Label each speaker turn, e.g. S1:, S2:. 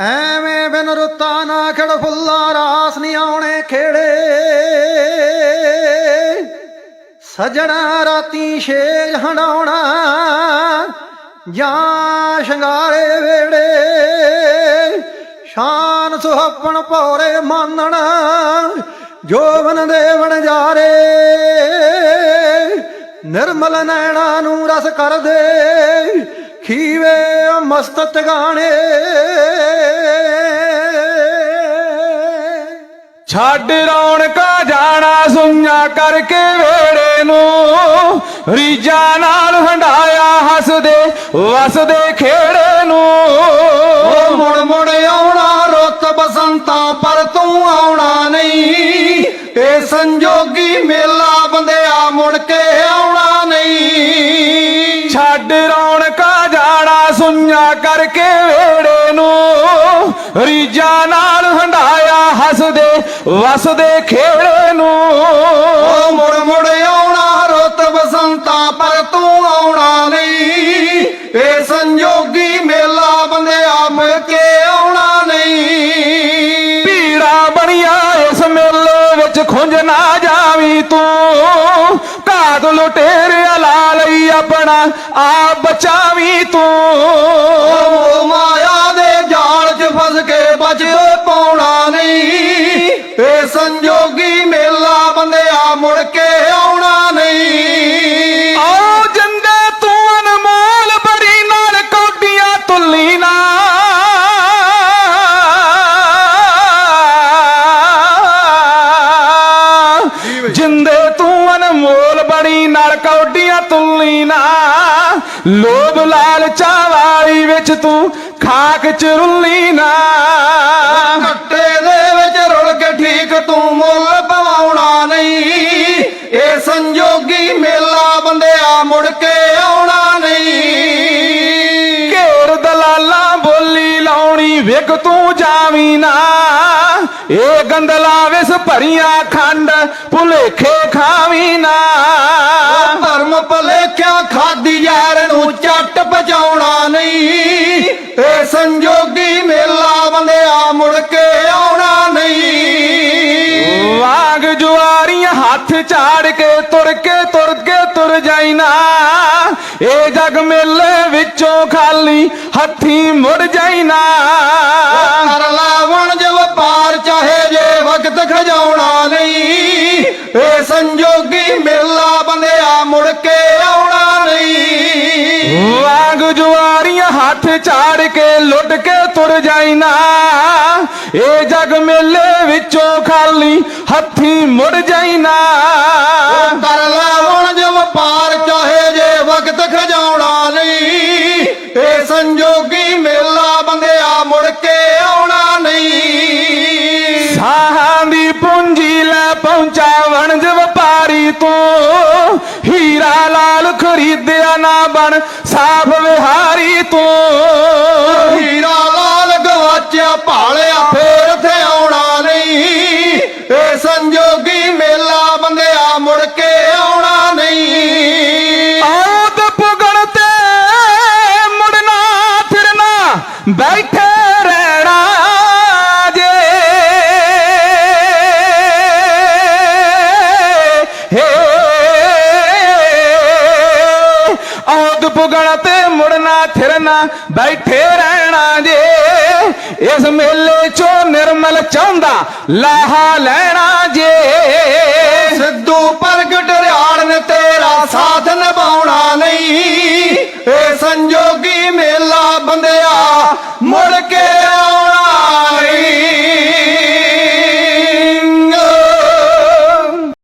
S1: ਐਵੇਂ ਬਿਨ ਰੁੱਤਾ ਨਾ ਖੜ ਫੁੱਲਾ, ਰਾਸ ਨਹੀਂ ਆਉਣੇ ਖੇੜੇ। ਸਜਣਾ ਰਾਤੀ ਛੇਜ ਹੰਡਾਉਣਾ, ਜਾਂ ਸ਼ਿੰਗਾਰੇ ਵੇੜੇ। ਸ਼ਾਨ ਸੁਹੱਪਣ ਭੌਰੇ ਮਾਨਣ ਜੋਵਨ ਦੇ ਵਣਜਾਰੇ ਨਿਰਮਲ ਨੈਣਾ ਨੂੰ ਰਸ ਕਰ ਦੇ ਖੀਵੇ ਮਸਤਤ ਗਾਣੇ।
S2: ਛੱਡ ਰੌਣਕਾ ਜਾਣਾ ਸੁਈਆਂ ਕਰਕੇ ਵੇੜੇ ਨੂੰ। ਰੀਜਾ ਨਾਲ ਹੰਡਾਇਆ ਹੱਸਦੇ ਵਸਦੇ ਖੇੜੇ ਨੂੰ।
S1: ਮੁੜ ਮੁੜ ਆਉਣਾ ਰੁੱਤ ਬਸੰਤਾਂ ਪਰ ਤੂੰ ਆਉਣਾ ਨਹੀਂ। ਇਹ
S2: ਸੰਜੋ ਸੁਈਆਂ ਕਰਕੇ ਵੇੜੇ ਨੂੰ ਰੀਜਾ ਨਾਲ ਹੰਡਾਇਆ ਹੱਸਦੇ ਵਸਦੇ ਖੇੜੇ ਨੂੰ।
S1: ਓ ਮੁੜ ਮੁੜ ਆਉਣਾ ਰੁੱਤ ਬਸੰਤਾਂ ਪਰ ਤੂੰ ਆਉਣਾ ਨਹੀਂ। ਇਹ ਸੰਜੋਗੀ ਮੇਲਾ ਬੰਦਿਆ ਮੁੜ ਕੇ ਆਉਣਾ ਨਹੀਂ।
S2: ਭੀੜਾ ਬਣੀਆਂ ਇਸ ਮੇਲੇ ਵਿੱਚ ਖੁੰਝ ਨਾ ਜਾਵੀਂ ਤੂੰ। ਘਾਤ ਲੁਟੇਰਿਆ ਲਾ ਆਪਣਾ ਆਪ ਬਚਾਵੀ ਤੂੰ।
S1: ਓ
S2: ਕੌਡੀਆਂ ਤੁੱਲੀ ਨਾ। ਲੋਭ ਲਾਲਚਾ ਵਾਲੀ ਵਿੱਚ ਤੂੰ ਖਾਕ ਚ ਰੁੱਲੀ ਨਾ।
S1: ਕੱਟੇ ਦੇ ਵਿੱਚ ਰੁਲ ਕੇ ਠੀਕ ਤੂੰ ਮੁੱਲ ਪਵਾਉਣਾ ਨਹੀਂ। ਇਹ ਸੰਜੋਗੀ ਮੇਲਾ ਬੰਦਿਆ ਮੁੜ ਕੇ ਆਉਣਾ ਨਹੀਂ।
S2: ਘੇਰ ਦਲਾਲਾਂ ਬੋਲੀ ਲਾਉਣੀ ਵਿਕ ਤੂੰ ਜਾਵੀਂ ਨਾ। ਇਹ ਗੰਦਲਾ ਭਰੀਆਂ ਖੰਡ ਭੁਲੇਖੇ ਖਾਵੀਂ ਨਾ।
S1: ਧਰਮ ਭਲੇਖਿਆ ਖਾਦੀ ਯਾਰ ਨੂੰ ਚੱਟ ਪਜਾਉਣਾ ਨਹੀਂ। ਇਹ ਸੰਜੋਗੀ ਮੇਲਾ ਬੰਦਿਆ ਮੁੜ ਕੇ ਆਉਣਾ ਨਹੀਂ।
S2: ਵਾਂਗ ਜੁਆਰੀਆਂ ਹੱਥ ਝਾੜ ਕੇ ਤੁਰ ਕੇ ਤੁਰ ਕੇ ਤੁਰ ਜਾਈਨਾ ਇਹ ਜਗ ਮੇਲੇ ਵਿੱਚੋਂ ਖਾਲੀ ਹੱਥੀ ਮੁੜ ਜਾਈਨਾ
S1: ਕਰ ਲਾਵਣ ਜੇ ਵਪਾਰ ਚਾਹੇ ਇਹ ਸੰਜੋਗੀ ਮੇਲਾ ਬੰਦਿਆ ਮੁੜ ਕੇ ਆਉਣਾ ਨਹੀਂ।
S2: ਵਾਂਗ ਜੁਆਰੀਆਂ ਹੱਥ ਝਾੜ ਕੇ ਲੁੱਟ ਕੇ ਤੁਰ ਜਾਈਨਾ। ਇਹ ਜਗ ਮੇਲੇ ਵਿੱਚੋਂ ਖਾਲੀ ਹੱਥੀ ਮੁੜ ਜਾਈਨਾ।
S1: ਕਰ ਲਾਵਣ
S2: ਤੂੰ ਹੀਰਾ ਲਾਲ ਖਰੀਦਿਆ ਨਾ ਬਣ ਸਾਫ਼ ਵਿਹਾਰੀ ਤੂੰ।
S1: ਹੀਰਾ ਲਾਲ ਗਵਾਚਿਆ ਭਾਲਿਆ। ਫੇਰ ਤੇ
S2: ਫਿਰਨਾ ਬੈਠੇ ਰਹਿਣਾ ਜੇ। ਇਸ ਮੇਲੇ ਚੋਂ ਨਿਰਮਲ ਚਾਹੁੰਦਾ ਲਾਹਾ ਲੈਣਾ ਜੇ।